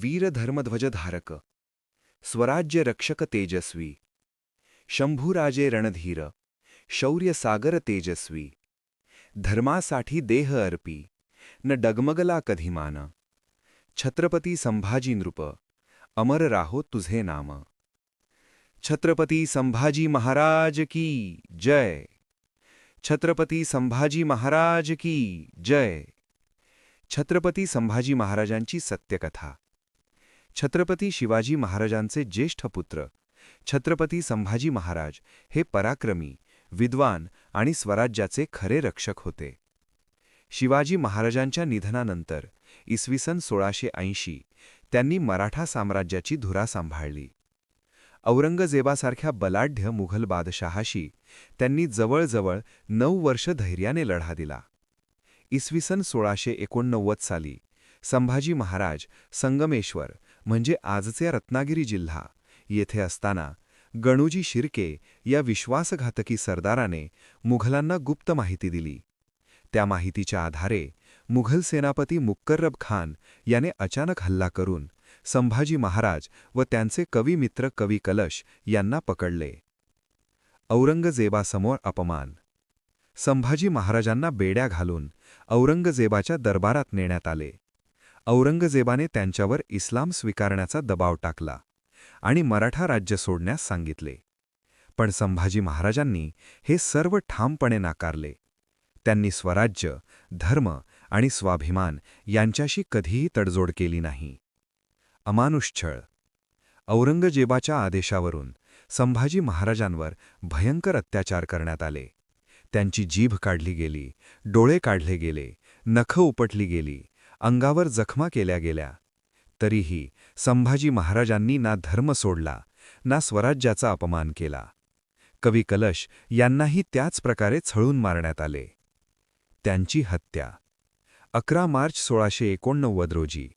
वीर धर्मध्वजधारक स्वराज्य रक्षक तेजस्वी। शंभूराजे रणधीर। शौर्य सागर तेजस्वी। धर्मासाठी देह अर्पी। न डगमगला कधी मान। छत्रपती संभाजी नृप। अमर राहो तुझे नाम। छत्रपती संभाजी महाराज की जय। छत्रपती संभाजी महाराज की जय। छत्रपती संभाजी महाराजांची सत्यकथा। छत्रपती शिवाजी महाराजांचे ज्येष्ठ पुत्र छत्रपती संभाजी महाराज हे पराक्रमी विद्वान आणि स्वराज्याचे खरे रक्षक होते. शिवाजी महाराजांच्या निधनानंतर इसवी सन सोळाशे ऐंशी त्यांनी मराठा साम्राज्याची धुरा सांभाळली. औरंगजेबासारख्या बलाढ्य मुघल बादशहाशी त्यांनी जवळजवळ नऊ वर्ष धैर्याने लढा दिला. इसवी सन सोळाशे एकोणनव्वद साली संभाजी महाराज संगमेश्वर म्हणजे आजचे रत्नागिरी जिल्हा. येथे असताना गणूजी शिर्के या विश्वासघातकी सरदाराने मुघलांना गुप्त माहिती दिली. त्या माहितीच्या आधारे मुघल सेनापती मुक्कर्रब खान याने अचानक हल्ला करून संभाजी महाराज व त्यांचे कवी मित्र कवी कलश यांना पकडले. औरंगजेबासमोर अपमान. संभाजी महाराजांना बेड्या घालून औरंगजेबाच्या दरबारात नेण्यात आले. औरंगजेबाने त्यांच्यावर इस्लाम स्वीकारण्याचा दबाव टाकला आणि मराठा राज्य सोडण्यास सांगितले. पण संभाजी महाराजांनी हे सर्व ठामपणे नाकारले. त्यांनी स्वराज्य धर्म आणि स्वाभिमान यांच्याशी कधीही तडजोड केली नाही. अमानुष्छळ. औरंगजेबाच्या आदेशावरून संभाजी महाराजांवर भयंकर अत्याचार करण्यात आले. त्यांची जीभ काढली गेली डोळे काढले गेले नखं उपटली गेली अंगावर जखमा केल्या गेल्या. तरीही संभाजी महाराजांनी ना धर्म सोडला ना स्वराज्याचा अपमान केला. कवी कलश यांनाही त्याच प्रकारे छळून मारण्यात आले. त्यांची हत्या. अकरा मार्च सोळाशे एकोणनव्वद रोजी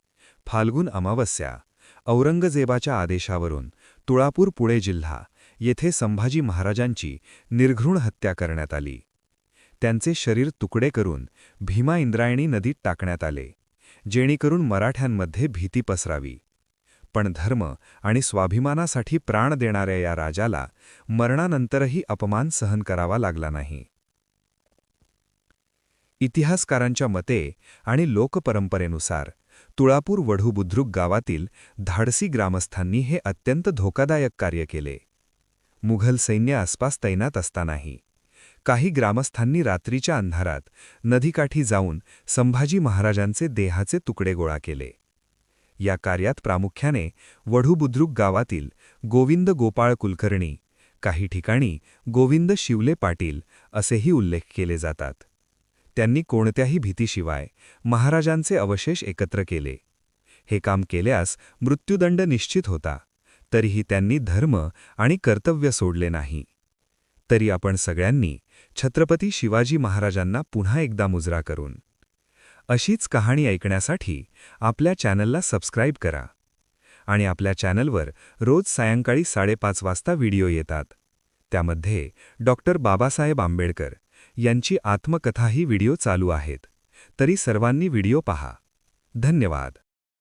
फाल्गुन अमावस्या औरंगजेबाच्या आदेशावरून तुळापूर पुणे जिल्हा येथे संभाजी महाराजांची निर्घृण हत्या करण्यात आली. त्यांचे शरीर तुकडे करून भीमा इंद्रायणी नदीत टाकण्यात आले. जेणेकरून मराठ्यांमध्ये भीती पसरावी. पण धर्म आणि स्वाभिमानासाठी प्राण देणाऱ्या या राजाला मरणानंतरही अपमान सहन करावा लागला नाही. इतिहासकारांच्या मते आणि लोकपरंपरेनुसार तुळापूर वढू बुद्रुक गावातील धाडसी ग्रामस्थांनी हे अत्यंत धोकादायक कार्य केले. मुघल सैन्य आसपास तैनात असतानाही काही ग्रामस्थांनी रात्रीच्या अंधारात नदीकाठी जाऊन संभाजी महाराजांचे देहाचे तुकडे गोळा केले. या कार्यात प्रामुख्याने वढूबुद्रुक गावातील गोविंद गोपाळ कुलकर्णी काही ठिकाणी गोविंद शिवले पाटील असेही उल्लेख केले जातात. त्यांनी कोणत्याही भीतीशिवाय महाराजांचे अवशेष एकत्र केले. हे काम केल्यास मृत्यूदंड निश्चित होता तरीही त्यांनी धर्म आणि कर्तव्य सोडले नाही. तरी आपण सगळ्यांनी छत्रपती शिवाजी महाराजांना पुन्हा एकदा मुजरा करून अशीच कहाणी ऐकण्यासाठी आपल्या चॅनलला सबस्क्राईब करा आणि आपल्या चॅनलवर रोज सायंकाळी साडेपाच वाजता व्हिडिओ येतात. त्यामध्ये डॉक्टर बाबासाहेब आंबेडकर यांची आत्मकथाही व्हिडिओ चालू आहेत. तरी सर्वांनी व्हिडिओ पहा. धन्यवाद.